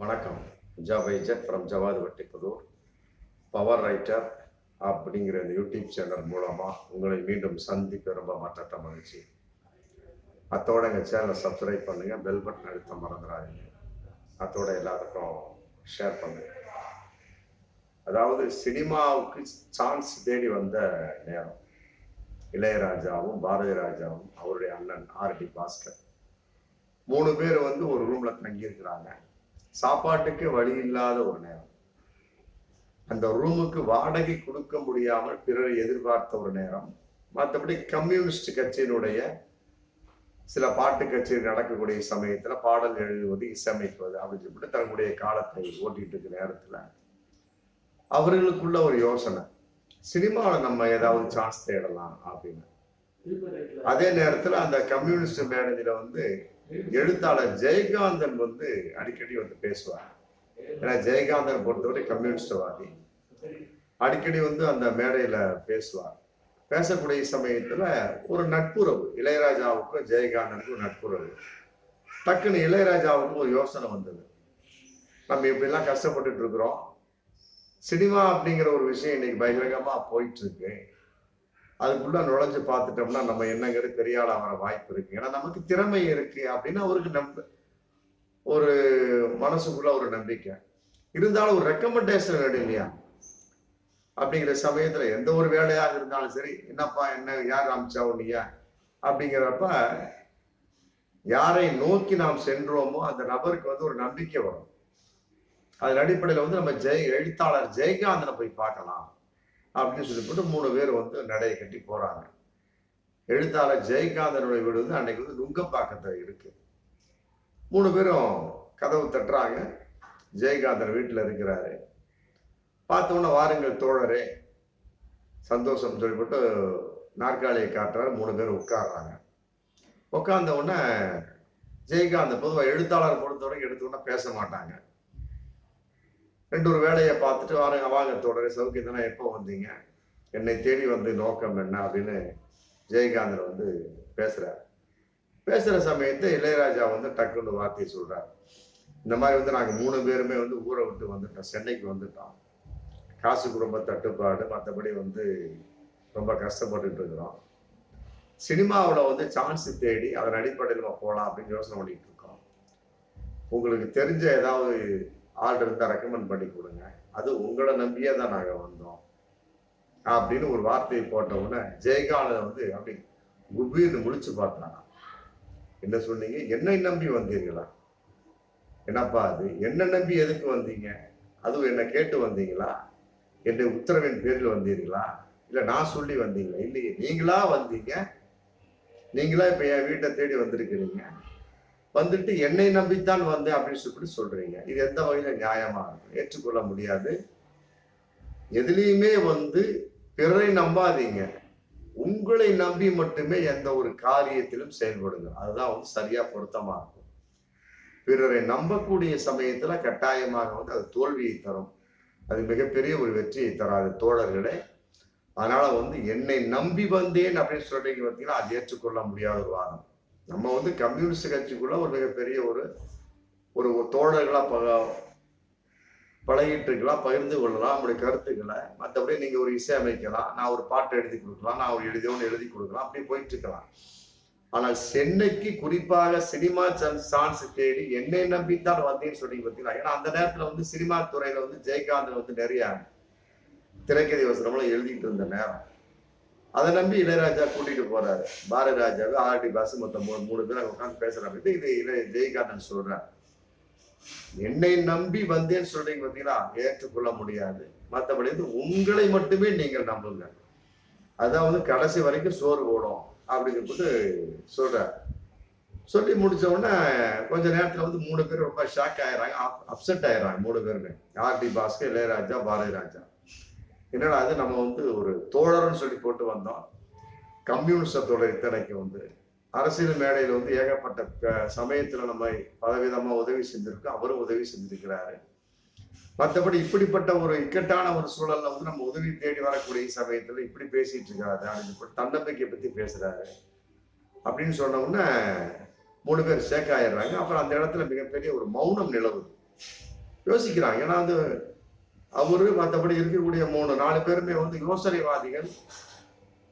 வணக்கம். ஜாபைஜட் from Javadhu Vattipudur. Power writer அப்படிங்கிற இந்த யூடியூப் சேனல் மூலமாக உங்களை மீண்டும் சந்திக்க ரொம்ப மற்ற மகிழ்ச்சி. அத்தோட எங்கள் சேனலை சப்ஸ்கிரைப் பண்ணுங்கள் பெல் பட்டன் அழுத்த மறந்துடாதீங்க. அத்தோட எல்லாத்துக்கும் ஷேர் பண்ணுங்க. அதாவது சினிமாவுக்கு சான்ஸ் தேடி வந்த நேரம். இளையராஜாவும் பாரதி ராஜாவும் அவருடைய அண்ணன் ஆர் டி பாஸ்கர். மூணு பேர் வந்து ஒரு ரூம்ல தங்கியிருக்கிறாங்க. சாப்பாட்டுக்கு வழி இல்லாத ஒரு நேரம். அந்த ரூமுக்கு வாடகை கொடுக்க முடியாமல் பிறரை எதிர்பார்த்த ஒரு நேரம். மற்றபடி கம்யூனிஸ்ட் கட்சியினுடைய சில பாட்டு கச்சேரி நடக்கக்கூடிய சமயத்துல பாடல் எழுதுவது இசையமைப்பது அப்படின்னு சொல்லிட்டு தன்னுடைய காலத்தை ஓட்டிட்டு இருக்க நேரத்துல அவர்களுக்குள்ள ஒரு யோசனை. சினிமாவில் நம்ம ஏதாவது சான்ஸ் தேடலாம் அப்படின்னு. அதே நேரத்துல அந்த கம்யூனிஸ்ட் மேனேஜரை வந்து எழுத்தாளர் ஜெயகாந்தன் வந்து அடிக்கடி வந்து பேசுவார். ஏன்னா ஜெயகாந்தன் பொறுத்தவரை கம்யூனிஸ்டவாதி. அடிக்கடி வந்து அந்த மேடையில பேசுவார். பேசக்கூடிய சமயத்துல ஒரு நட்புறவு இளையராஜாவுக்கும் ஜெயகாந்தனுக்கும் நட்புறவு. டக்குன்னு இளையராஜாவுக்கும் ஒரு யோசனை வந்தது. நம்ம இப்படிலாம் கஷ்டப்பட்டுட்டு இருக்கிறோம். சினிமா அப்படிங்கிற ஒரு விஷயம் இன்னைக்கு பகிரங்கமா போயிட்டு இருக்கு. அதுக்குள்ள நுழைஞ்சு பார்த்துட்டோம்னா நம்ம என்னங்கிறது பெரிய ஆள் ஆகிற வாய்ப்பு இருக்கு. ஏன்னா நமக்கு திறமை இருக்கு அப்படின்னு அவருக்கு நம்ப ஒரு மனசுக்குள்ள ஒரு நம்பிக்கை. இருந்தாலும் ஒரு ரெக்கமெண்டேஷன் வேணும் இல்லையா? அப்படிங்கிற சமயத்துல எந்த ஒரு வேலையாக இருந்தாலும் சரி என்னப்பா என்ன யார் அமிச்சா உன்னையா? அப்படிங்கிறப்ப யாரை நோக்கி நாம் சென்றோமோ அந்த நபருக்கு வந்து ஒரு நம்பிக்கை வரும். அதன் அடிப்படையில் வந்து நம்ம ஜெய் எழுத்தாளர் ஜெயகாந்தனை போய் பார்க்கலாம். அப்படின்னு சொல்லிவிட்டு மூணு பேர் வந்து நடையை கட்டி போகிறாங்க எழுத்தாளர் ஜெயகாந்தனுடைய வீடு வந்து அன்னைக்கு வந்து நுங்கம்பாக்கத்தில் இருக்கு. மூணு பேரும் கதவு தட்டுறாங்க. ஜெயகாந்தன் வீட்டில் இருக்கிறாரு. பார்த்தோன்னே வாருங்கள் தோழரே. சந்தோஷம் சொல்லிவிட்டு நாற்காலியை காட்டுறாரு. மூணு பேர் உட்காடுறாங்க உட்காந்த உடனே ஜெயகாந்த் பொதுவாக எழுத்தாளர் பொறுத்தவரைக்கும் எடுத்தோன்னா பேச மாட்டாங்க. ரெண்டு ஒரு வேலையை பார்த்துட்டு வாருங்க வாங்க தொடரே எப்போ வந்தீங்க? என்னை தேடி வந்து நோக்கம் என்ன அப்படின்னு ஜெயகாந்தன் வந்து பேசுறாரு. பேசுகிற சமயத்தை இளையராஜா வந்து டக்குன்னு வார்த்தையை சொல்கிறார் இந்த மாதிரி வந்து நாங்கள் மூணு பேருமே வந்து ஊரை விட்டு வந்துட்டோம் சென்னைக்கு வந்துட்டோம். காசு குடும்ப தட்டுப்பாடு மற்றபடி வந்து ரொம்ப கஷ்டப்பட்டுட்டு இருக்கிறோம். சினிமாவில் வந்து சான்ஸ் தேடி அதன் அடிப்படையில் நம்ம போகலாம் அப்படின்னு யோசனை பண்ணிட்டு இருக்கோம். உங்களுக்கு தெரிஞ்ச ஏதாவது ஆள் இருந்தால் ரெக்கமெண்ட் பண்ணி கொடுங்க. அது உங்களை நம்பியே தான் நாங்கள் வந்தோம். அப்படின்னு ஒரு வார்த்தையை போட்ட உடனே ஜெயகாலன் வந்து அப்படி குபீர்னு முழிச்சு பார்த்தாங்க என்ன சொன்னீங்க? என்னை நம்பி வந்தீர்களா? என்னப்பா அது? என்ன நம்பி எதுக்கு வந்தீங்க? அதுவும் என்னை கேட்டு வந்தீங்களா? என்னுடைய உத்தரவின் பேரில் வந்தீர்களா? இல்லை நான் சொல்லி வந்தீங்களா? இல்லையே நீங்களா வந்தீங்க? நீங்களா இப்போ என் வீட்டை தேடி வந்திருக்கிறீங்க? வந்துட்டு என்னை நம்பித்தான் வந்தேன் அப்படின்னு சொல்லிட்டு சொல்றீங்க. இது எந்த வகையில நியாயமா? இருக்கும் ஏற்றுக்கொள்ள முடியாது. எதுலேயுமே வந்து பிறரை நம்பாதீங்க. உங்களை நம்பி மட்டுமே எந்த ஒரு காரியத்திலும் செயல்படுங்க அதுதான் வந்து சரியா பொருத்தமா இருக்கும். பிறரை நம்பக்கூடிய சமயத்துல கட்டாயமாக வந்து அது தோல்வியை தரும். அது மிகப்பெரிய ஒரு வெற்றியை தராது தோழர்களே. அதனால வந்து என்னை நம்பி வந்தேன் அப்படின்னு சொல்றீங்க பார்த்தீங்கன்னா அது ஏற்றுக்கொள்ள முடியாத ஒரு வாதம். நம்ம வந்து கம்யூனிஸ்ட் கட்சிக்குள்ள ஒரு மிகப்பெரிய ஒரு ஒரு தோழர்களாக ப பழகிட்டு இருக்கலாம் பகிர்ந்து கொள்ளலாம் நம்முடைய கருத்துக்களை. மற்றபடி நீங்கள் ஒரு இசை அமைக்கலாம் நான் ஒரு பாட்டு எழுதி கொடுக்கலாம் நான் ஒரு எழுதியோன்னு எழுதி கொடுக்கலாம் அப்படி போயிட்டு இருக்கலாம் ஆனால் சென்னைக்கு குறிப்பாக சினிமா சான்ஸ் தேடி என்னை நம்பித்தான் வந்தேன்னு சொல்லி பார்த்தீங்களா ஏன்னா அந்த நேரத்தில் வந்து சினிமா துறையில வந்து ஜெயகாந்தன் வந்து நிறைய திரைக்கதை வசனம்லாம் எழுதிட்டு இருந்த நேரம். அதை நம்பி இளையராஜா கூட்டிட்டு போறாரு. பாரதி ராஜாவை ஆர்டி பாஸ் மொத்தம் மூணு மூணு பேர் அங்க உட்காந்து பேசுறாங்க இது இளைய ஜெயகாந்தன் சொல்றார். என்னை நம்பி வந்தேன்னு சொல்றீங்க பார்த்தீங்களா ஏற்றுக்கொள்ள முடியாது. மற்றபடி வந்து உங்களை மட்டுமே நீங்கள் நம்புங்க. அதான் வந்து கடைசி வரைக்கும் சோறு போடும் அப்படிங்கிறது சொல்றாரு. சொல்லி முடிச்ச உடனே கொஞ்ச நேரத்துல வந்து மூணு பேர் ரொம்ப ஷாக் ஆயிடுறாங்க. அப்செட் ஆயிடுறாங்க மூணு பேருமே. ஆர்டி பாஸ்கர் இளையராஜா பாரதி ராஜா என்னடா அது நம்ம வந்து ஒரு தோழர்னு சொல்லி போட்டு வந்தோம். கம்யூனிஸ்டத்தோட இத்தனைக்கு வந்து. அரசியல் மேடையில் வந்து ஏகப்பட்ட சமயத்தில் நம்ம பலவிதமாக உதவி செஞ்சிருக்கோம் அவரும் உதவி செஞ்சிருக்கிறாரு. மற்றபடி இப்படிப்பட்ட ஒரு இக்கட்டான ஒரு சூழல்ல வந்து நம்ம உதவி தேடி வரக்கூடிய சமயத்துல இப்படி பேசிட்டு இருக்காரு. அப்படின்னு தன்னம்பிக்கையை பத்தி பேசுறாரு. அப்படின்னு சொன்னோம்னா மூணு பேர் சேக் ஆயிடுறாங்க. அப்புறம் அந்த இடத்துல மிகப்பெரிய ஒரு மௌனம் நிலவுது. யோசிக்கிறாங்க. ஏன்னா வந்து அவரு மற்றபடி இருக்கக்கூடிய மூணு நாலு பேருமே வந்து யோசனைவாதிகள்.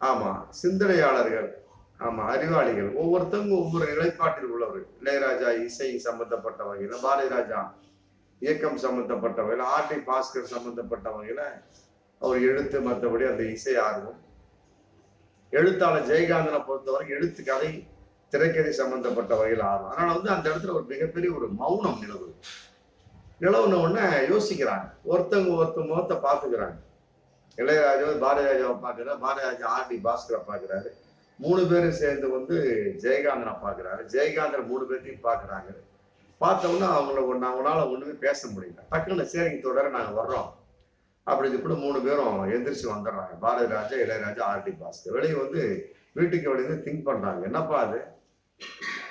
ஆமா சிந்தனையாளர்கள். ஆமா அறிவாளிகள். ஒவ்வொருத்தவங்க ஒவ்வொரு நிலைப்பாட்டில் உள்ளவர்கள். இளையராஜா இசை சம்பந்தப்பட்ட வகையில பாரதிராஜா இயக்கம் சம்பந்தப்பட்ட வகையில ஆர்டி பாஸ்கர் சம்பந்தப்பட்ட வகையில அவர் எழுத்து மற்றபடி அந்த இசை ஆர்வம். எழுத்தாளர் ஜெயகாந்தனை பொறுத்தவரை எழுத்து கதை திரைக்கதை சம்பந்தப்பட்ட வகையில் ஆர்வம். அதனால வந்து அந்த இடத்துல ஒரு மிகப்பெரிய ஒரு மௌனம் நிலவு நிலவுன உடனே யோசிக்கிறாங்க. ஒருத்தவங்க ஒருத்த முகத்தை பார்த்துக்கிறாங்க. இளையராஜா பாரதிராஜாவை பார்க்குறாரு பாரதிராஜா ஆர்டி பாஸ்கரை பார்க்குறாரு. மூணு பேரும் சேர்ந்து வந்து ஜெயகாந்தனை பார்க்குறாரு. ஜெயகாந்தன் மூணு பேர்த்தையும் பார்க்குறாங்க. பார்த்தோம்னா அவங்கள ஒன்று அவங்களால ஒன்றுமே பேச முடியல. டக்குன்னு சரிங்க தொடர நாங்கள் வர்றோம். அப்படி இப்படி மூணு பேரும் எந்திரிச்சு வந்துடுறாங்க. பாரதிராஜா இளையராஜா ஆர்டி பாஸ்கர். வெளியே வந்து வீட்டுக்கு வெளியே திங்க் பண்ணுறாங்க என்னப்பா அது?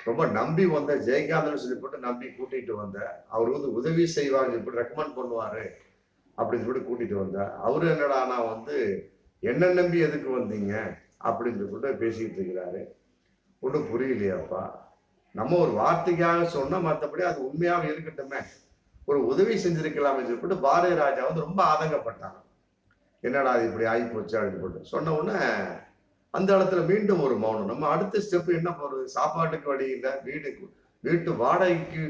ரொம்ப நம்பி வந்த ஜெயகாந்தன் சொல்லி போட்டு நம்பி கூட்டிட்டு வந்த அவர் வந்து உதவி செய்வார் இப்படி ரெக்கமெண்ட் பண்ணுவாரு அப்படின்னு சொல்லிட்டு கூட்டிட்டு வந்த. அவரு நான் வந்து என்ன நம்பி எதுக்கு வந்தீங்க? அப்படின்னு சொல்லிட்டு பேசிக்கிட்டு இருக்கிறாரு. ஒன்றும் புரியலையாப்பா. நம்ம ஒரு வார்த்தைக்காக சொன்னால் மற்றபடி அது உண்மையாக இருக்கட்டுமே. ஒரு உதவி செஞ்சிருக்கலாம்னு சொல்லிட்டு பாரதி ராஜா வந்து ரொம்ப ஆதங்கப்பட்டாங்க என்னடா அது இப்படி ஆகி போச்சு அப்படின்னு போட்டு சொன்ன உடனே அந்த இடத்துல மீண்டும் ஒரு மௌனம். நம்ம அடுத்த ஸ்டெப் என்ன போறது? சாப்பாட்டுக்கு வழி இல்லை வீடுக்கு வீட்டு வாடகைக்கு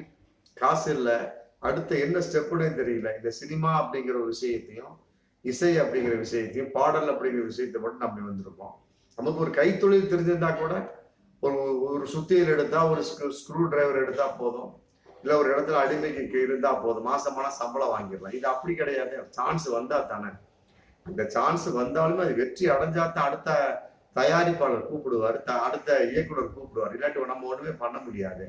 காசு இல்லை. அடுத்த என்ன ஸ்டெப்புன்னு தெரியல. இந்த சினிமா அப்படிங்கிற ஒரு விஷயத்தையும் இசை அப்படிங்கிற விஷயத்தையும் பாடல் அப்படிங்கிற விஷயத்தை மட்டும் நம்பி வந்திருக்கோம் நமக்கு ஒரு கைத்தொழில் தெரிஞ்சிருந்தா கூட ஒரு ஒரு சுத்தியல் எடுத்தா ஒரு ஸ்க்ரூ டிரைவர் எடுத்தா போதும். இல்ல ஒரு இடத்துல அடிமைக்கு இருந்தா போதும். மாசமான சம்பளம் வாங்கிடலாம். இது அப்படி கிடையாது. சான்ஸ் வந்தா தானே. இந்த சான்ஸ் வந்தாலுமே அது வெற்றி அடைஞ்சா தான் அடுத்த தயாரிப்பாளர் கூப்பிடுவார் த அடுத்த இயக்குனர் கூப்பிடுவார். இல்லாட்டி நம்ம ஒன்றுமே பண்ண முடியாது.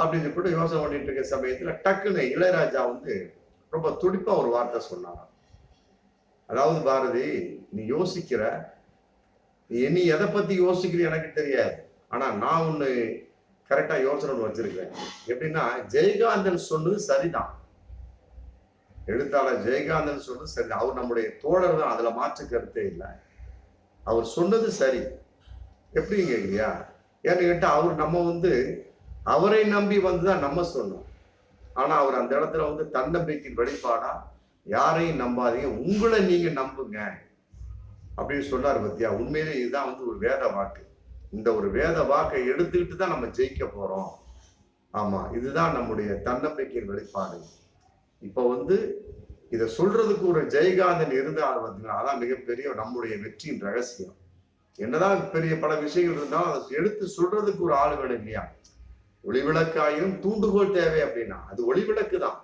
அப்படின்னு சொல்லிட்டு யோசனை பண்ணிட்டு இருக்க சமயத்துல டக்குன்னு இளையராஜா வந்து ரொம்ப துடிப்பா ஒரு வார்த்தை சொன்னாங்க அதாவது பாரதி நீ யோசிக்கிற நீ நீ எதை பத்தி யோசிக்கிற எனக்கு தெரியாது. ஆனா நான் ஒண்ணு கரெக்டா யோசனை ஒன்று வச்சிருக்கேன் எப்படின்னா ஜெயகாந்தன் சொன்னது சரிதான். எழுத்தாளர் ஜெயகாந்தன் சொன்னது சரி அவர் நம்முடைய தோழர் தான். அதுல மாற்று கருத்தே இல்லை. அவர் சொன்னது சரி. எப்படி கேட்குறியா ஏன்னு கேட்டால் அவர் நம்ம வந்து அவரை நம்பி வந்துதான் நம்ம சொன்னோம். ஆனால் அவர் அந்த இடத்துல வந்து தன்னம்பிக்கையின் வெளிப்பாடா யாரையும் நம்பாதீங்க உங்களை நீங்கள் நம்புங்க. அப்படின்னு சொன்னார் பத்தியா? உண்மையிலே இதுதான் வந்து ஒரு வேத வாக்கு. இந்த ஒரு வேத வாக்கை எடுத்துக்கிட்டு தான் நம்ம ஜெயிக்க போகிறோம் ஆமாம் இதுதான் நம்முடைய தன்னம்பிக்கையின் வெளிப்பாடு இப்போ வந்து இதை சொல்றதுக்கு ஒரு ஜெயகாந்தன் இருந்தால் பார்த்தீங்கன்னா அதான் மிகப்பெரிய நம்முடைய வெற்றியின் ரகசியம். என்னதான் பெரிய பல விஷயங்கள் இருந்தாலும் அதை எடுத்து சொல்றதுக்கு ஒரு ஆள் வேணும் இல்லையா? ஒளிவிளக்காயினும் தூண்டுகோல் தேவை அப்படின்னா அது ஒளிவிளக்கு தான்.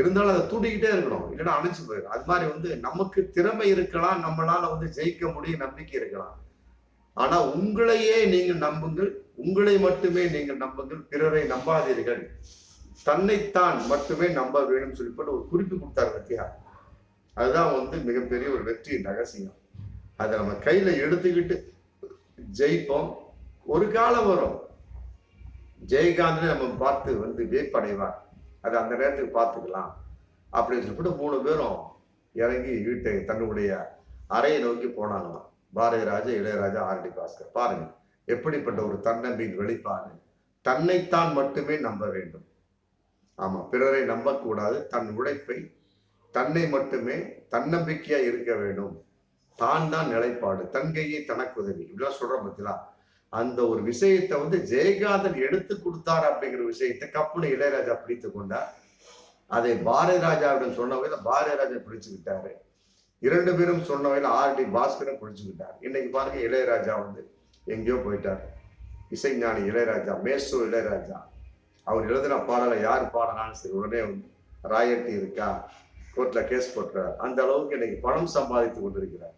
இருந்தாலும் அதை தூண்டிக்கிட்டே இருக்கணும் இல்லைன்னா அணைச்சு போயிடும். அது மாதிரி வந்து நமக்கு திறமை இருக்கலாம் நம்மளால வந்து ஜெயிக்க முடியும் நம்பிக்கை இருக்கலாம். ஆனா உங்களையே நீங்கள் நம்புங்கள் உங்களை மட்டுமே நீங்கள் நம்புங்கள் பிறரை நம்பாதீர்கள். தன்னைத்தான் மட்டுமே நம்ப வேண்டும் சொல்லி போட்டு ஒரு குறிப்பு கொடுத்தார் பத்தியா அதுதான் வந்து மிகப்பெரிய ஒரு வெற்றியின் ரகசியம். அதை நம்ம கையில எடுத்துக்கிட்டு ஜெயிப்போம். ஒரு காலம் வரும். ஜெயகாந்தனை நம்ம பார்த்து வந்து வேப்படைவார் அதை அந்த நேரத்துக்கு பார்த்துக்கலாம். அப்படின்னு சொல்லிட்டு மூணு பேரும் இறங்கி வீட்டை தன்னுடைய அறையை நோக்கி போனாங்களாம். பாரதி ராஜா இளையராஜா ஆர்டி பாஸ்கர். பாருங்க எப்படிப்பட்ட ஒரு தன்னம்பியின் வெளிப்பாடு. தன்னைத்தான் மட்டுமே நம்ப வேண்டும். ஆமா பிறரை நம்பக்கூடாது. தன் உழைப்பை தன்னை மட்டுமே தன்னம்பிக்கையா இருக்க வேண்டும். தான் தான் நிலைப்பாடு. தங்கையை தனக்கு உதவி இப்படிலாம் சொல்ற பத்திலா அந்த ஒரு விஷயத்தை வந்து ஜெயகாந்தன் எடுத்து கொடுத்தார் அப்படிங்கிற விஷயத்தை கப்புனு இளையராஜா பிடித்து கொண்டார். அதை பாரதி ராஜாவிடம் சொன்ன வகையில பாரதி ராஜா பிடிச்சுக்கிட்டாரு. இரண்டு பேரும் சொன்ன வகையில ஆர் டி பாஸ்கரும் பிடிச்சுக்கிட்டார். இன்னைக்கு பாருங்க இளையராஜா வந்து எங்கேயோ போயிட்டார். இசைஞானி இளையராஜா மேசோ இளையராஜா. அவர் எழுதின பாடலை யார் பாடலான்னு சரி உடனே ராயட்டி இருக்கா? கோர்ட்ல கேஸ் போட்டுறார். அந்த அளவுக்கு இன்னைக்கு பணம் சம்பாதித்து கொண்டிருக்கிறார்.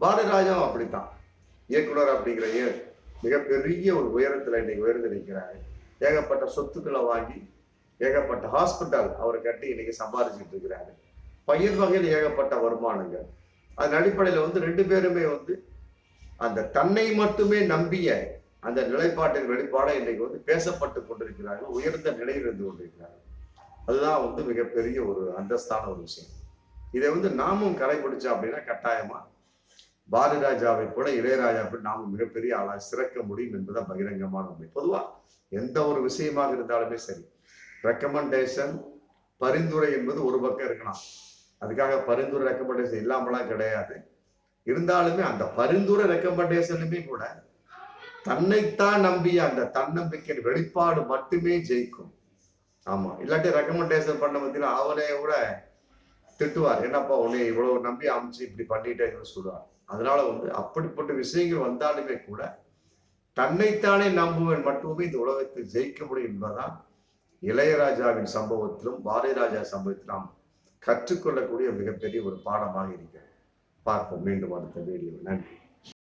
பாரதிராஜாவும் அப்படித்தான். இயக்குனர் அப்படிங்கிற ஏ- மிகப்பெரிய ஒரு உயரத்தில் இன்னைக்கு உயர்ந்து நிற்கிறாரு. ஏகப்பட்ட சொத்துக்களை வாங்கி ஏகப்பட்ட ஹாஸ்பிட்டல் அவர் கட்டி இன்னைக்கு சம்பாதிச்சுட்டு இருக்கிறாரு. பயிர் வகையில் ஏகப்பட்ட வருமானங்கள். அதன் அடிப்படையில் வந்து ரெண்டு பேருமே வந்து அந்த தன்னை மட்டுமே நம்பிய அந்த நிலைப்பாட்டின் வெளிப்பாடை இன்னைக்கு வந்து பேசப்பட்டு கொண்டிருக்கிறார்கள் உயர்ந்த நிலையில் இருந்து கொண்டிருக்கிறார்கள். அதுதான் வந்து மிகப்பெரிய ஒரு அந்தஸ்தான ஒரு விஷயம். இதை வந்து நாமும் கடைபிடிச்சோம் அப்படின்னா கட்டாயமா? பாரதிராஜாவை போல இளையராஜா போய் நாமும் மிகப்பெரிய ஆளா சிறக்க முடியும் என்பதுதான் பகிரங்கமான உண்மை. பொதுவா எந்த ஒரு விஷயமாக இருந்தாலுமே சரி ரெக்கமெண்டேஷன் பரிந்துரை என்பது ஒரு பக்கம் இருக்கலாம். அதுக்காக பரிந்துரை ரெக்கமெண்டேஷன் இல்லாமலாம் கிடையாது. இருந்தாலுமே அந்த பரிந்துரை ரெக்கமெண்டேஷனுமே கூட தன்னைத்தான் நம்பிய அந்த தன்னம்பிக்கையின் வெளிப்பாடு மட்டுமே ஜெயிக்கும். ஆமா இல்லாட்டி ரெக்கமெண்டேஷன் பண்ண பார்த்தீங்கன்னா அவனே கூட திட்டுவார். என்னப்பா உன்னை இவ்வளவு நம்பி அமைச்சு இப்படி பண்ணிட்டேன்னு சொல்லுவார். அதனால வந்து அப்படிப்பட்ட விஷயங்கள் வந்தாலுமே கூட தன்னைத்தானே நம்புவன் மட்டுமே இந்த உலகத்தில் ஜெயிக்க முடியும் என்பதுதான் இளையராஜாவின் சம்பவத்திலும் பாரதிராஜா சம்பவத்திலும் நாம் கற்றுக்கொள்ளக்கூடிய மிகப்பெரிய ஒரு பாடமாக இருக்கிறது. பார்ப்போம். மீண்டும் அடுத்த வீடியோ நன்றி.